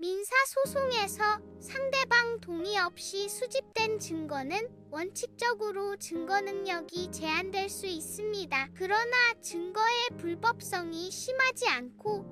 민사 소송에서 상대방 동의 없이 수집된 증거는 원칙적으로 증거 능력이 제한될 수 있습니다. 그러나 증거의 불법성이 심하지 않고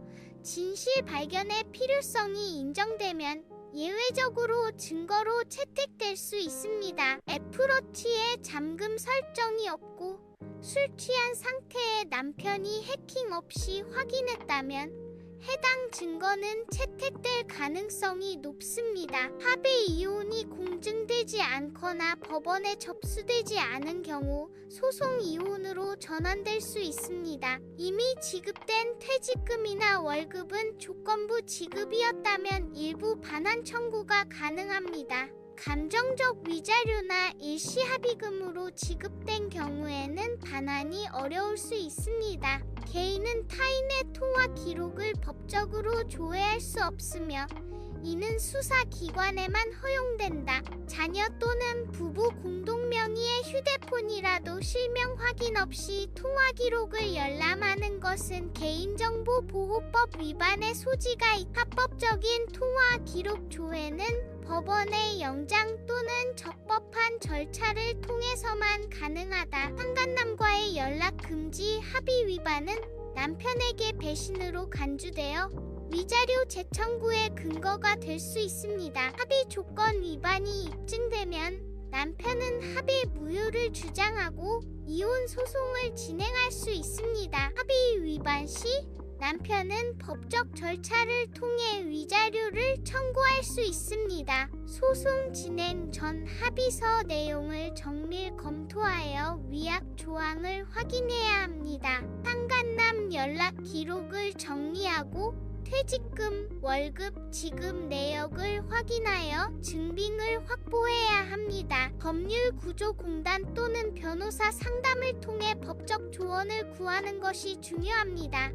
진실 발견의 필요성이 인정되면 예외적으로 증거로 채택될 수 있습니다. 애플워치에 잠금 설정이 없고 술 취한 상태의 남편이 해킹 없이 확인했다면 해당 증거는 채택될 가능성이 높습니다. 합의 이혼이 공증되지 않거나 법원에 접수되지 않은 경우 소송 이혼으로 전환될 수 있습니다. 이미 지급된 퇴직금이나 월급은 조건부 지급이었다면 일부 반환 청구가 가능합니다. 감정적 위자료나 일시 합의금으로 지급된 경우에는 반환이 어려울 수 있습니다. 개인은 타인의 통화 기록을 법적으로 조회할 수 없으며 이는 수사 기관에만 허용된다. 자녀 또는 부부 공동 명의의 휴대폰이라도 실명 확인 없이 통화 기록을 열람하는 것은 개인정보 보호법 위반의 소지가 있. 합법적인 통화 기록 조회는 법원의 영장 또는 적법한 절차를 통해서만 가능하다. 상간남과의 연락 금지 합의 위반은 남편에게 배신으로 간주되어 위자료 재청구의 근거가 될 수 있습니다. 합의 조건 위반이 입증되면 남편은 합의 무효를 주장하고 이혼 소송을 진행할 수 있습니다. 합의 위반 시 남편은 법적 절차를 통해 위자료를 청구할 수 있습니다. 소송 진행 전 합의서 내용을 정밀 검토하여 위약 조항을 확인해야 합니다. 상간남 연락 기록을 정리하고 퇴직금, 월급, 지급 내역을 확인하여 증빙을 확보해야 합니다. 법률구조공단 또는 변호사 상담을 통해 법적 조언을 구하는 것이 중요합니다.